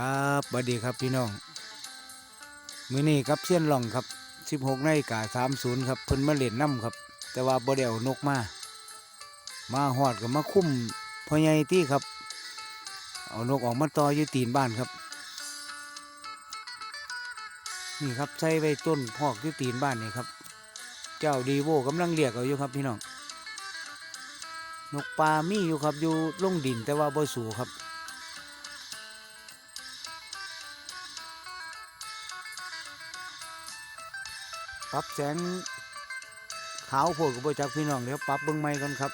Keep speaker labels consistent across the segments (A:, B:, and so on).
A: ครับสวัสดีครับพี่น้อง มือนี้ครับเสี้ยนหล่องครับ16นาฬิกา30ครับเพิ่นมาเล่นน้ำครับ แต่ว่าบ่ได้เอานกมา มาฮอดก็มาคุ้มพ่อใหญ่ตี้ครับ เอานกออกมาต่ออยู่ตีนบ้านครับ นี่ครับใส่ไว้ต้นพอกอยู่ตีนบ้านนี่ครับ เจ้าดีโวกำลังเรียกเอาอยู่ครับพี่น้องนกปลามีอยู่ครับอยู่ลงดินแต่ว่าบ่สูครับ ปรับแสงขาวโพดกับโบจักพี่น้องเดี๋ยวปรับเบิ้องไม้กันครับ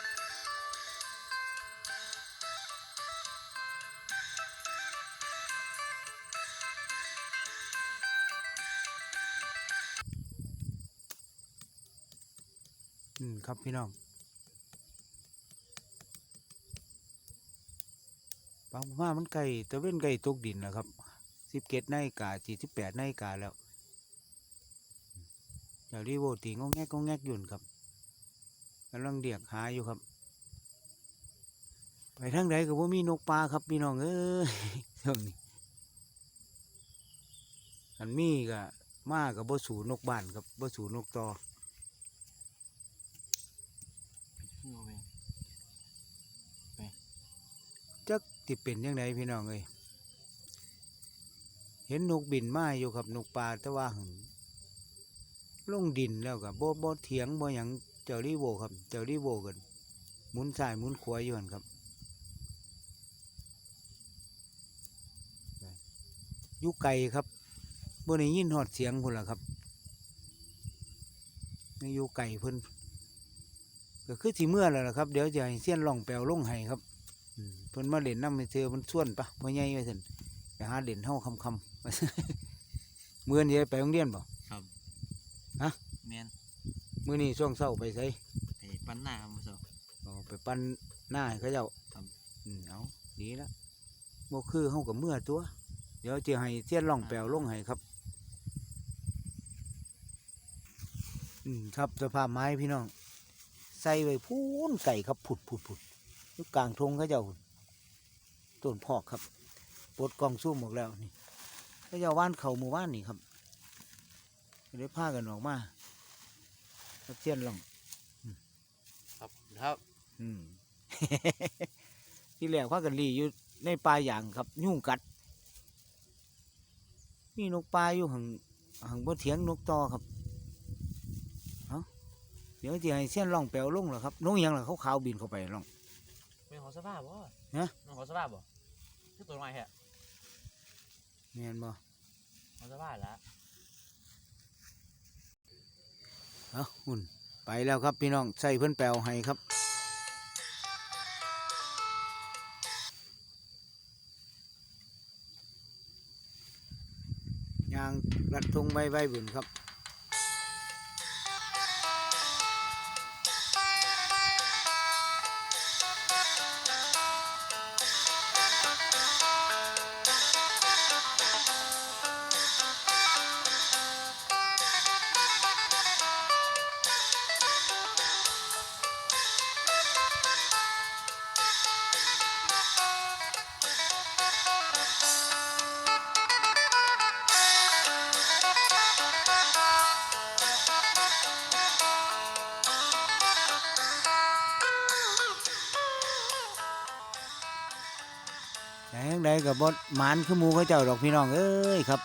A: อืมครับพี่น้องบางว่ามันไก่ตะเว้นไก่ตกดินนะครับสิบเกตนกาจีสิบแปดนกาแล้ว เดี๋ยวรีโวตีงงแงกงแงกยุ่นครับกำลังเดียกหาอยู่ครับ ไปทางใดก็บ่มีนกปลาครับพี่น้องเอ้ยช่วงนี้อันมีก็มากับบ่สูนกบ้านครับบ่สูนกตอจักที่เป็นยังไงพี่น้องเอ้ยเห็นนกบินมาอยู่ครับนกปลาแต่ว่าหึง ลงดินแล้วกับโบโบเถียงบ่หยังเจ้ารีโวครับเจ้ารีโวกันหมุนซ้ายหมุนขวายอยู่ันครับยู่ไกลครับบ่ได้ยินหอดเสียงพุ่นละครับนี่ยู่ไกลเพิ่นก็คือสิเมื่อแล้วละครับ เดี๋ยวจะให้เสี้ยนล่องแปลวลงให้ครับเพิ่นมาเล่นน้ำให้เธอมันส่วนปะบ่อใหญ่ว่าซั่นไปหาเล่นเฮาคำคำๆมื้อนี้ไปโรงเรียนบ่ ฮะ
B: แมน
A: มื้อนี้ช่วงเช้าไปไส
B: ไปปั้นหน้าครับมื้อเช้า
A: เอาไปปั้นหน้าให้เขาเจ้า
B: ครับ
A: อืมเอาดีละบ่คือเฮากับเมื่อตัว เดี๋ยวจะให้เทียนล่องแปลวลงให้ครับ อืมครับสภาพไม้พี่น้อง ใส่ไว้พูนไก่ครับผุดผุดผุดอยู่กลางทงเขาเจ้าพุ่นต้นพอกครับปลดกล่องซุ่มออกแล้วนี่เขาเจ้าว่านเขาหมู่บ้านนี่ครับ ก็ได้พากันออกมาครับเทียนล่อง
B: ครับครับ
A: อืม ที่แรกว่ากันลีอยู่ในป่าอย่างครับ ยุ่งกัด มีนกปลาอยู่หังหังบนเถียงนกตอครับเอาเดี๋ยวจะให้เส้นล่องแปลวลงเหรอครับนกอิหยังล่ะเขาขาวๆบินเข้าไปล่อง
B: เป็นของสภาพบ่
A: ฮะ
B: เป็นของสภาพบ่คือตัวใหม่แฮะ
A: แม่นบ่
B: ของสภาพละ
A: เอาหุ่นไปแล้วครับพี่น้องใส่เพื่อนแปลวให้ครับยางรัดทงใบใบบุญครับ กับบดหมานคือหมูเขาเจ้าดอกพี่น้องเอ้ยครับ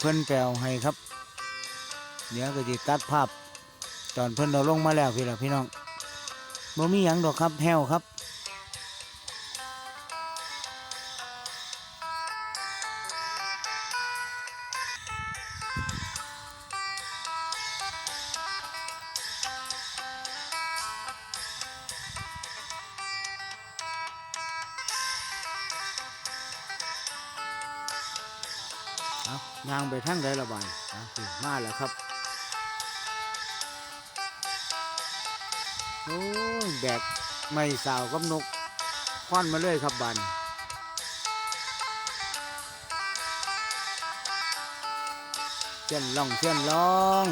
A: เพิ่นแปลวให้ครับ เดี๋ยวก็จะตัดภาพ ตอนเพิ่นเราลงมาแล้วพี่ละพี่น้องบ่มีหยังดอกครับแห้วครับ ยางไปทั้งไดละบานเอาสิมาแล้วครับ โอ้ยแบกไม่สาวกับนกควันมาเลยครับบันเส้นล่องเส้นล่อง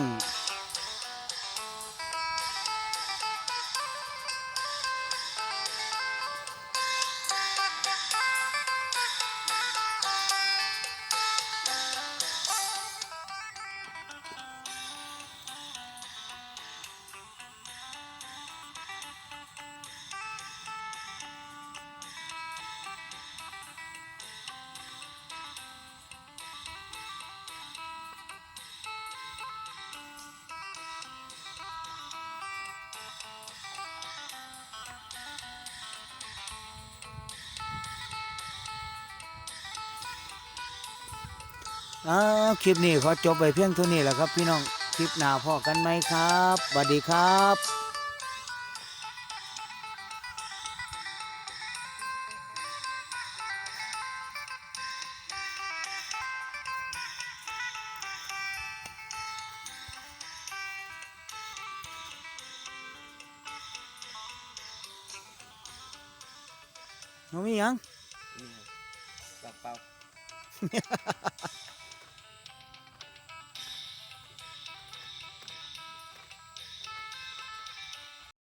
A: อ้าวคลิปนี้ขอจบไปเพียงเท่านี้แหละครับ พี่น้องคลิปหน้าพอกันไหมครับสวัสดีครับมียัง
B: เปล่า